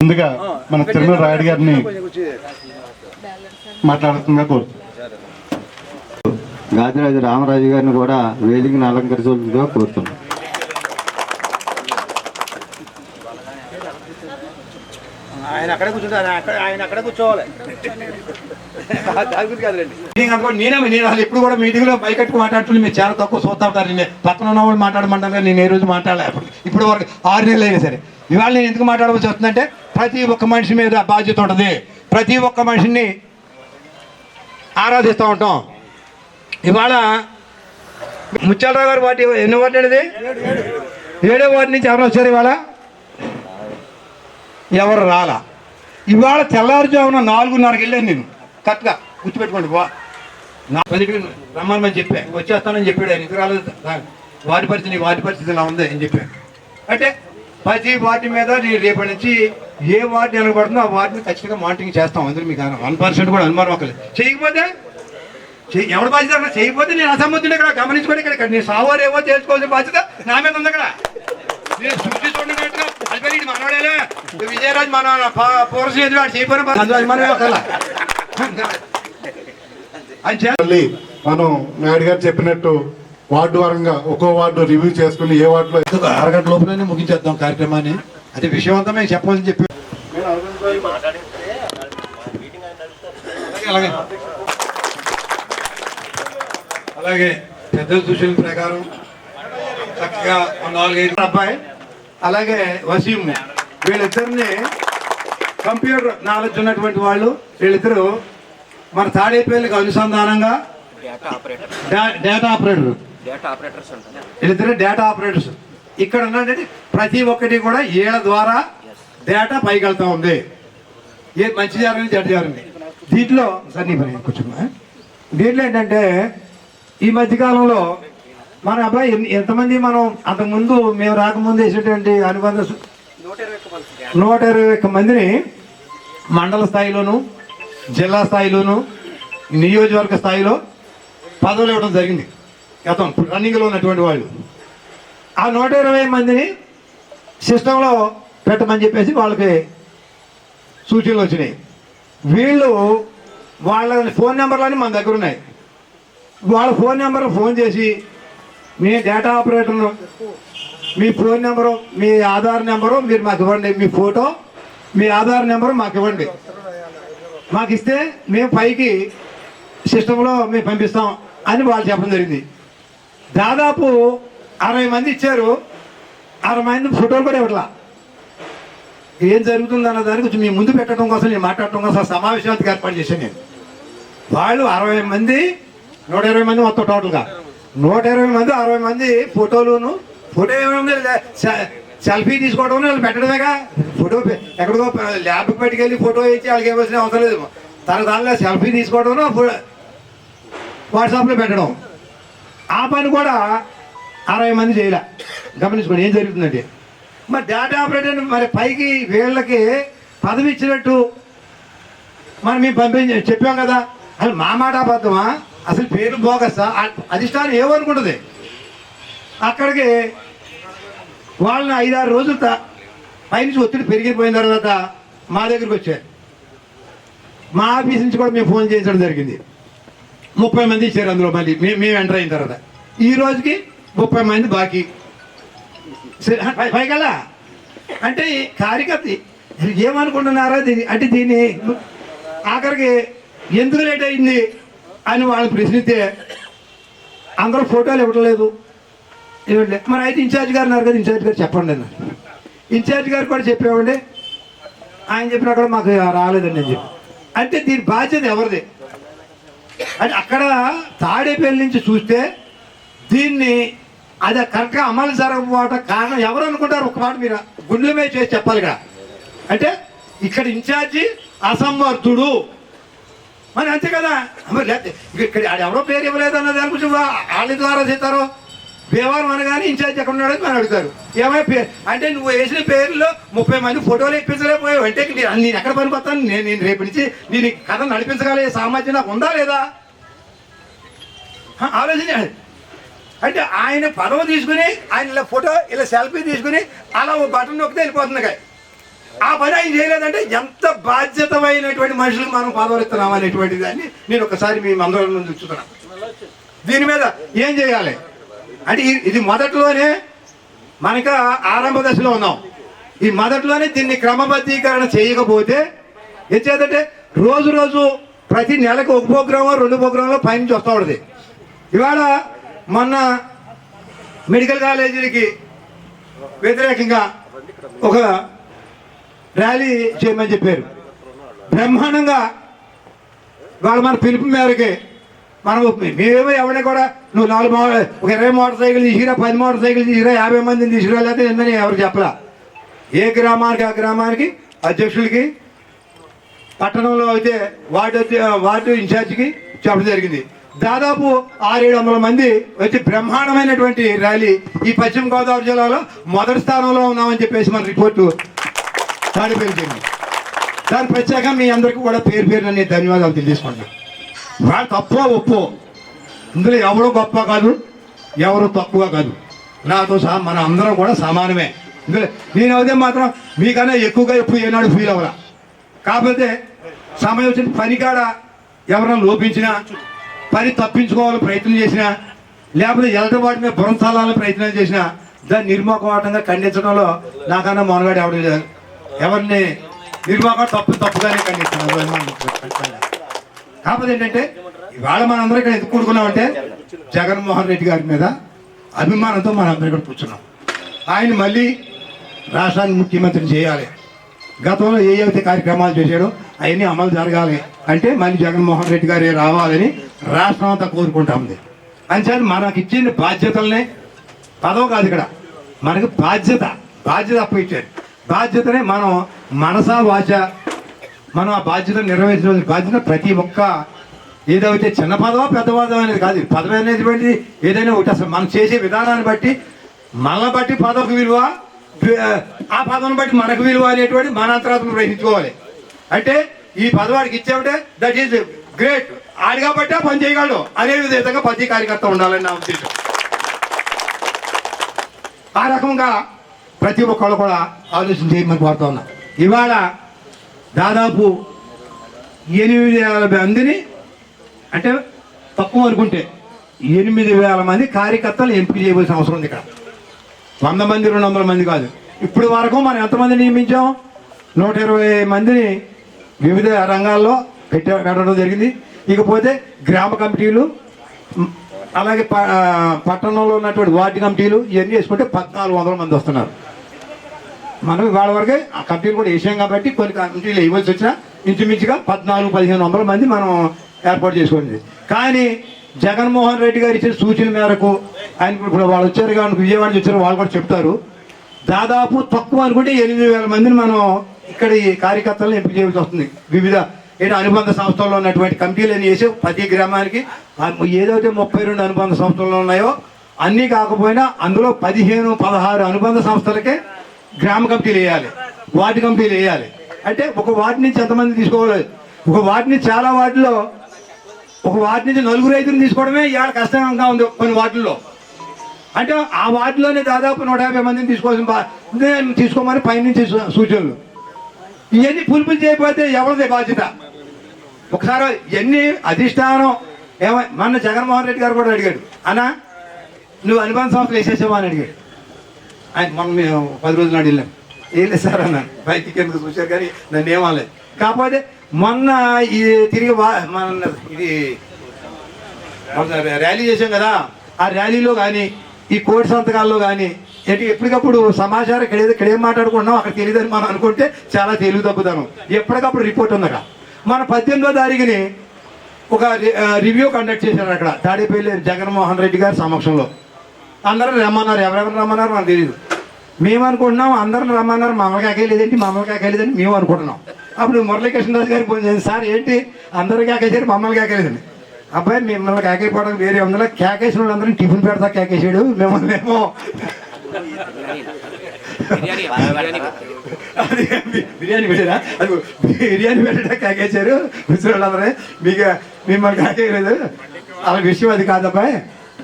ముందుగా మన తిరుమల రాయుడు గారిని మాట్లాడుతుందిగా కోరుతున్నాను గాదిరాజు రామరాజు గారిని కూడా వేదికను అలంకరించవలసిందిగా కోరుతున్నాం. ఆయన అక్కడే కూర్చుంటారు. ఆయన అక్కడ- కూర్చోవాలి. నేనే నేను ఇప్పుడు కూడా మీటింగ్లో బయటకు మాట్లాడుతుంది మీరు చాలా తక్కువ చూస్తా ఉంటారు. నేను పక్కన ఉన్న వాళ్ళు మాట్లాడమంటాను కానీ నేను ఏ రోజు మాట్లాడలే అప్పుడు. ఇప్పుడు వరకు ఆరు నెలలు అయినా సరే. ఇవాళ నేను ఎందుకు మాట్లాడవలసి వస్తుందంటే ప్రతి ఒక్క మనిషి మీద బాధ్యత ఉంటుంది. ప్రతి ఒక్క మనిషిని ఆరాధిస్తూ ఉంటాం. ఇవాళ ముత్యాలరావు గారు వాటి ఎన్ని వాటి అనేది ఏడో వాటి నుంచి ఎవరు వచ్చారు ఇవాళ? ఎవరు రాలా? ఇవాళ తెల్లారుజామున నాలుగున్నరకి వెళ్ళాను నేను. కరెక్ట్గా గుర్తుపెట్టుకోండి బా నా పదికి రమ్మని చెప్పా. వచ్చేస్తానని చెప్పాడు ఆయన ఎందుకు రాలేదు? వాటి పరిస్థితి వాటి పరిస్థితి ఇలా ఉంది అని చెప్పాను అంటే ప్రతి వాటి మీద నేను రేపటి నుంచి ఏ వార్డు నిలబడుతుందో ఆ వాటిని ఖచ్చితంగా మానిటరింగ్ చేస్తాం. అందులో మీకు వన్ పర్సెంట్ కూడా అనుమానం ఒకలేదు చేయకపోతే ఎవడు బాధ్యత అన్నా చేయకపోతే నేను అసమ్మతుడు ఇక్కడ గమనించుకొని ఇక్కడ ఇక్కడ నేను సావారు ఏవో తెలుసుకోవాల్సిన బాధ్యత నా మీద ఉంది నేను చూసి మనవాడేలే. ఇది విజయరాజ్ మన వాడు ఒకలా మళ్ళీ మనం నాయుడు గారు చెప్పినట్టు వార్డు వారంగా ఒక్కో వార్డు రివ్యూ చేసుకుని ఏ వార్డులో అరగంట లోపలనే ముగించేద్దాం కార్యక్రమాన్ని. అది విషయం అంతా మేము చెప్పాలని చెప్పి అలాగే, అలాగే పెద్దల సూచన ప్రకారం చక్కగా నాలుగైదు అబ్బాయి అలాగే వసీం. వీళ్ళిద్దరిని కంప్యూటర్ నాలెడ్జ్ ఉన్నటువంటి వాళ్ళు వీళ్ళిద్దరూ మన తాడేపల్లికి అనుసంధానంగా డేటా ఆపరేటర్ వీళ్ళిద్దరు డేటా ఆపరేటర్స్ ఇక్కడ ఉన్నటువంటి ప్రతి ఒక్కటి కూడా ఏళ్ళ ద్వారా డేటా పైకి వెళ్తా ఉంది. ఏ మంచి జరిగింది చెడ్డ జరిగింది దీంట్లో సన్నీ నీ పని దీంట్లో ఏంటంటే ఈ మధ్యకాలంలో మన అబ్బాయి ఎంతమంది మనం అంతకుముందు మేము రాకముందు వేసేటువంటి అనుబంధ నూట ఇరవై ఒక్క మందిని మండల స్థాయిలోను జిల్లా స్థాయిలోను నియోజకవర్గ స్థాయిలో పదవులు ఇవ్వడం జరిగింది. గతం రన్నింగ్లో ఉన్నటువంటి వాళ్ళు. ఆ నూట ఇరవై మందిని సిస్టంలో పెట్టమని చెప్పేసి వాళ్ళకి సూచనలు వచ్చినాయి. వీళ్ళు వాళ్ళ ఫోన్ నెంబర్లన్నీ మన దగ్గర ఉన్నాయి. వాళ్ళ ఫోన్ నెంబర్ ఫోన్ చేసి మీ డేటా ఆపరేటర్ను మీ ఫోన్ నెంబరు మీ ఆధార్ నెంబరు మీరు మాకు ఇవ్వండి మీ ఫోటో మీ ఆధార్ నెంబరు మాకు ఇవ్వండి. మాకు ఇస్తే మేము పైకి సిస్టంలో మేము పంపిస్తాం అని వాళ్ళు చెప్పడం జరిగింది. దాదాపు అరవై మంది ఇచ్చారు. అరవై మంది ఫోటోలు కూడా ఇవ్వట్లా. ఏం జరుగుతుంది అన్న దాని గురించి మీ ముందు పెట్టడం కోసం నేను మాట్లాడటం కోసం సమావేశానికి ఏర్పాటు చేశాను నేను. వాళ్ళు అరవై మంది నూట ఇరవై మంది మొత్తం టోటల్గా. నూట ఇరవై మంది అరవై మంది ఫోటోలును ఫోటో ఏమైంది సెల్ఫీ తీసుకోవడం వాళ్ళు పెట్టడమేగా? ఫోటో ఎక్కడికో ల్యాబ్కి పెట్టుకెళ్ళి ఫోటో ఇచ్చి వాళ్ళకి ఇవ్వాల్సిన అవసరం లేదు. తన దానిలో సెల్ఫీ తీసుకోవడం వాట్సాప్లో పెట్టడం. ఆ పని కూడా అరవై మంది చేయలే. గమనించుకోండి ఏం జరుగుతుందంటే మరి డేటా ఆపరేటర్ మరి పైకి వీళ్ళకి పదవి ఇచ్చినట్టు మరి మేము పంపించి చెప్పాం కదా. అసలు మా మాట అబద్ధమా? అసలు పేరు బోగసా? అధిష్టానం ఏమనుకుంటుంది? అక్కడికి వాళ్ళని ఐదారు రోజుల పైనుంచి ఒత్తిడి పెరిగిపోయిన తర్వాత మా దగ్గరికి వచ్చారు. మా ఆఫీస్ నుంచి కూడా మేము ఫోన్ చేయించడం జరిగింది. ముప్పై మంది ఇచ్చారు అందులో మళ్ళీ. మేము మేము ఎంటర్ అయిన తర్వాత. ఈ రోజుకి ముప్పై మంది బాకీ. సరే, అంటే ఈ కార్యకర్త ఏమనుకుంటున్నారా దీన్ని అంటే దీన్ని ఆఖరికి ఎందుకు లేట్ అయింది అని వాళ్ళని ప్రశ్నిస్తే అందరూ ఫోటోలు ఇవ్వట్లేదు ఇవ్వట్లేదు మరి అయితే ఇన్ఛార్జ్ గారు అన్నారు కదా ఇన్ఛార్జ్ గారు చెప్పండి అన్నారు. ఇన్ఛార్జ్ గారు కూడా చెప్పామండి ఆయన చెప్పినా కూడా మాకు రాలేదండి అని చెప్పి. అంటే దీని బాధ్యత ఎవరిది? అంటే అక్కడ తాడేపల్లి నుంచి చూస్తే దీన్ని అది కరెక్ట్గా అమలు జరగకపోవటం కారణం ఎవరు అనుకుంటారు? ఒక మాట మీరు గుండెల మీద చేసి చెప్పాలి ఇక్కడ. అంటే ఇక్కడ ఇన్ఛార్జి అసమర్థుడు. మరి అంతే కదా? మరి ఇక్కడ ఆడ ఎవరో పేరు ఇవ్వలేదు అన్న దాని గురించి వాళ్ళ ద్వారా చేస్తారు? భీమవరం అనగానే ఇన్ఛార్జ్ ఎక్కడ ఉన్నాడో మనం అడుగుతారు. ఏమైనా పేరు అంటే నువ్వు వేసిన పేర్లో ముప్పై మంది ఫోటోలు ఇప్పించలేకపోయావు అంటే నేను ఎక్కడ పనిపోతాను నేను నేను రేపు నుంచి నేను కథ నడిపించగలిగే సామర్థ్యం నాకు ఉందా లేదా? ఆలోచన ఆలోచించండి. అంటే ఆయన పదవి తీసుకుని ఆయన ఇలా ఫోటో ఇలా సెల్ఫీ తీసుకుని అలా ఓ బటన్ నొక్కితే వెళ్ళిపోతుంది కాయ ఆ పని ఆయన చేయలేదంటే ఎంత బాధ్యతమైనటువంటి మనుషులకు మనం పదవరిస్తున్నాం అనేటువంటి దాన్ని నేను ఒకసారి మీ అందరం ముందు చూస్తున్నాను. దీని మీద ఏం చేయాలి? అంటే ఇది- మొదట్లోనే మనక ఆరంభ దశలో ఉన్నాం. ఈ మొదట్లోనే దీన్ని క్రమబద్ధీకరణ చేయకపోతే ఏం చేద్దంటే రోజు రోజు ప్రతి నెలకు ఒక ప్రోగ్రాము రెండు ప్రోగ్రాంలో పైనుంచి వస్తూ ఉంటుంది. ఇవాళ మొన్న మెడికల్ కాలేజీలకి వ్యతిరేకంగా ఒక ర్యాలీ చేయమని చెప్పారు. బ్రహ్మాండంగా వాళ్ళు మన పిలుపు మేరకే మనం మేమేమో ఎవరిని కూడా నువ్వు నాలుగు మో ఒక ఇరవై మోటార్ సైకిల్ తీసుకురా పది మోటార్ సైకిల్ తీసుకురా యాభై మందిని తీసుకురా లేకపోతే ఏందని ఎవరు చెప్పలా? ఏ గ్రామానికి ఆ గ్రామానికి అధ్యక్షులకి పట్టణంలో అయితే వార్డు వార్డు ఇన్ఛార్జికి చెప్పడం జరిగింది. దాదాపు ఆరేడు వందల మంది వచ్చి బ్రహ్మాండమైనటువంటి ర్యాలీ ఈ పశ్చిమ గోదావరి జిల్లాలో మొదటి స్థానంలో ఉన్నామని చెప్పేసి మన రిపోర్టు తాడిపోయింది దాని ప్రత్యేకంగా మీ అందరికీ కూడా పేరు పేరు నేను ధన్యవాదాలు తెలియజేసుకుంటున్నాను వాళ్ళు తప్పో ఒప్పో. ఇందులో ఎవరు గొప్ప కాదు ఎవరు తక్కువ కాదు. నాతో సహా మన అందరం కూడా సమానమే. ఇందులో నేను అయితే మాత్రం మీకన్నా ఎక్కువగా ఎప్పుడు ఏనాడు ఫీల్ అవ్వరా కాకపోతే సమయం వచ్చిన పని కాడ ఎవరైనా లోపించినా పని తప్పించుకోవాలని ప్రయత్నం చేసినా లేకపోతే ఎలటి వాటి మీద బురంతాలని ప్రయత్నం చేసినా దాన్ని నిర్మోహమాటంగా ఖండించడంలో నాకన్నా మొనగాడు ఎవరు లేదు ఎవరిని నిర్మోహం తప్పు తప్పుగానే ఖండిస్తున్నారు కాకపోతే ఏంటంటే ఇవాళ మనందరం ఇక్కడ ఎందుకు కూడుకున్నామంటే జగన్మోహన్ రెడ్డి గారి మీద అభిమానంతో మనందరం ఇక్కడ కూర్చున్నాం. ఆయన మళ్ళీ రాష్ట్రాన్ని ముఖ్యమంత్రి చేయాలి. గతంలో ఏ అయితే కార్యక్రమాలు చేశాడో అవన్నీ అమలు జరగాలి. అంటే మళ్ళీ జగన్మోహన్ రెడ్డి గారే రావాలని రాష్ట్రం అంతా కోరుకుంటా ఉంది అంచేది మనకి ఇచ్చిన బాధ్యతల్ని. పదవి కాదు ఇక్కడ. మనకు బాధ్యత. బాధ్యత అప్పగించారు బాధ్యతనే మనం మనసా వాచ మనం ఆ బాధ్యత నిర్వహించిన బాధ్యత ప్రతి ఒక్క ఏదైతే చిన్న పదవా పెద్ద పదవ అనేది కాదు పదవి బట్టి ఏదైనా ఒకటి అసలు మనం చేసే విధానాన్ని బట్టి మనల్ని బట్టి పదవికి విలువ ఆ పదవిని బట్టి మనకు విలువ అనేటువంటి మన అంతరాత్మ గ్రహించుకోవాలి. అంటే ఈ పదవాడికి ఇచ్చామంటే దట్ ఈస్ గ్రేట్ ఆడి కాబట్టి పని చేయగలడు. అదే విధంగా ప్రతి కార్యకర్త ఉండాలని నా ఉద్దేశం. ఆ రకంగా ప్రతి ఒక్కళ్ళు కూడా ఆలోచన చేయమని కోరుతా ఉన్నా ఇవాళ దాదాపు ఎనిమిది వేల మందిని అంటే తక్కువ అనుకుంటే ఎనిమిది వేల మంది కార్యకర్తలు ఎంపిక చేయవలసిన అవసరం ఉంది ఇక్కడ. వంద మంది రెండు వందల మంది కాదు. ఇప్పుడు వరకు మనం ఎంతమంది నియమించాం? నూట ఇరవై మందిని వివిధ రంగాల్లో పెట్ట పెట్టడం జరిగింది. ఇకపోతే గ్రామ కమిటీలు అలాగే ప- పట్టణంలో ఉన్నటువంటి వార్డు కమిటీలు ఇవన్నీ వేసుకుంటే పద్నాలుగు వందల మంది వస్తున్నారు. మనం ఇవాళ వరకే ఆ కమిటీలు కూడా వేసాం కాబట్టి కొన్ని కమిటీలు వేయవలసి వచ్చినా ఇంచుమించుగా పద్నాలుగు పదిహేను వందల మంది మనం ఏర్పాటు చేసుకోండి. కానీ జగన్మోహన్ రెడ్డి గారు ఇచ్చిన సూచన మేరకు ఆయన ఇప్పుడు వాళ్ళు వచ్చారు కానీ విజయవాడ నుంచి వచ్చారు వాళ్ళు కూడా చెప్తారు. దాదాపు తక్కువ అనుకుంటే ఎనిమిది వేల మందిని మనం ఇక్కడ ఈ కార్యకర్తలను ఎంపిక చేయవలసి వస్తుంది. వివిధ ఏంటి అనుబంధ సంస్థల్లో ఉన్నటువంటి కమిటీలు చేసి ప్రతి గ్రామానికి ఏదైతే ముప్పై రెండు అనుబంధ సంస్థలు ఉన్నాయో అన్నీ కాకపోయినా అందులో పదిహేను పదహారు అనుబంధ సంస్థలకే గ్రామ కమిటీలు వేయాలి వార్డు కమిటీలు వేయాలి. అంటే ఒక వార్డు నుంచి ఎంతమంది తీసుకోవాలి? ఒక వార్డు నుంచి చాలా వార్డులో ఒక వార్డు నుంచి నలుగురు ఐదుని తీసుకోవడమే ఇవాళ కష్టంగా ఉంది కొన్ని వార్డుల్లో. అంటే ఆ వార్డులోనే దాదాపు నూట యాభై మందిని తీసుకోవాల్సిన తీసుకోమని పైనుంచి సూచనలు. ఇవన్నీ పులుపు చేయకపోతే ఎవరిది బాధ్యత? ఒకసారి ఎన్ని అధిష్టానం ఏమో మొన్న జగన్మోహన్ రెడ్డి గారు కూడా అడిగాడు అన్నా నువ్వు అనుబంధ సంస్థలు వేసేసావా? అని అడిగాడు. ఆయన మొన్న మేము పది రోజులు నాడు వెళ్ళాం. ఏం లేదు సార్ అన్నాను బయటికి ఎందుకు చూశారు కానీ నన్ను ఏమాలేదు కాకపోతే మొన్న ఇది తిరిగి మన ఇది ర్యాలీ చేశాం కదా ఆ ర్యాలీలో కానీ ఈ కోటి సంతకాల్లో కానీ ఏంటి ఎప్పటికప్పుడు సమాచారం ఇక్కడ ఏదో ఇక్కడ ఏం మాట్లాడుకుంటున్నాం అక్కడ తెలియదని మనం అనుకుంటే చాలా తెలివి తగ్గుతాను ఎప్పటికప్పుడు రిపోర్ట్ ఉందట. మన పద్దెనిమిదో తారీఖుని ఒక రి- రివ్యూ కండక్ట్ చేశారు అక్కడ. తాడేపల్లి జగన్మోహన్ రెడ్డి గారి సమక్షంలో. అందరూ రమ్మన్నారు. ఎవరెవరు రమ్మన్నారు మనకు తెలియదు మేము అనుకుంటున్నాం అందరం రమ్మన్నారు. మమ్మల్ని కాకేలేదండి మమ్మల్ని కాకేలేదని మేము అనుకుంటున్నాం. అప్పుడు మురళీకృష్ణరాజు గారికి ఫోన్ చేసి సార్ ఏంటి? అందరూ కేకేశారు మమ్మల్ని కేకలేదండి అబ్బాయి మిమ్మల్ని కేకేయకపోవడం వేరే ఉందిలే కేకేసిన వాళ్ళందరం టిఫిన్ పెడతా కేకేసాడు మిమ్మల్ని ఏమో బిర్యానీ పెట్టారా అది బిర్యానీ పెట్టడా కాకేశారు? ముసలి వాళ్ళందరూ మీకు మిమ్మల్ని కాకేయలేదు. అలా విషయం అది కాదబ్బాయి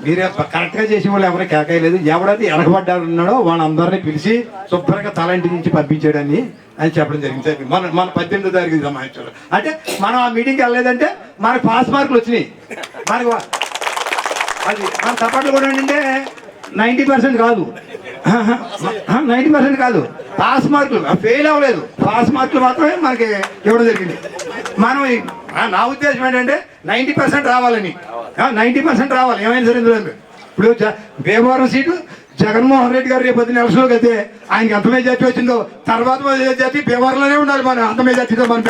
మీరే కరెక్ట్గా చేసిన వాళ్ళు ఎవరు కేకేయలేదు. ఎవడైతే వెనకబడ్డారు ఉన్నాడో వాళ్ళందరినీ పిలిచి శుభ్రంగా తలంటి నుంచి పంపించాడని అని చెప్పడం జరిగింది. సార్ మన మన పద్దెనిమిదో తారీఖు సమావేశంలో. అంటే మనం ఆ మీటింగ్కి వెళ్ళలేదంటే మనకు పాస్ మార్కులు వచ్చినాయి. మనకు అది మన చప్పట్లు కూడా ఏంటంటే నైంటీ పర్సెంట్ కాదు. నైంటీ పర్సెంట్ కాదు. పాస్ మార్కులు ఫెయిల్ అవ్వలేదు. పాస్ మార్కులు మాత్రమే మనకి ఇవ్వడం జరిగింది. మనం నా ఉద్దేశం ఏంటంటే నైంటీ పర్సెంట్ రావాలని. నైంటీ పర్సెంట్ రావాలి. ఏమైనా సరే ఇందులో? ఇప్పుడు భీమవరం సీటు జగన్మోహన్ రెడ్డి గారు రేపు పొద్దున్న ఎలక్షన్లోకి అయితే ఆయనకి ఎంత మెజార్టీ వచ్చిందో తర్వాత మెజార్టీ భీమవరంలోనే ఉండాలి మన అంత మెజార్టీతో మన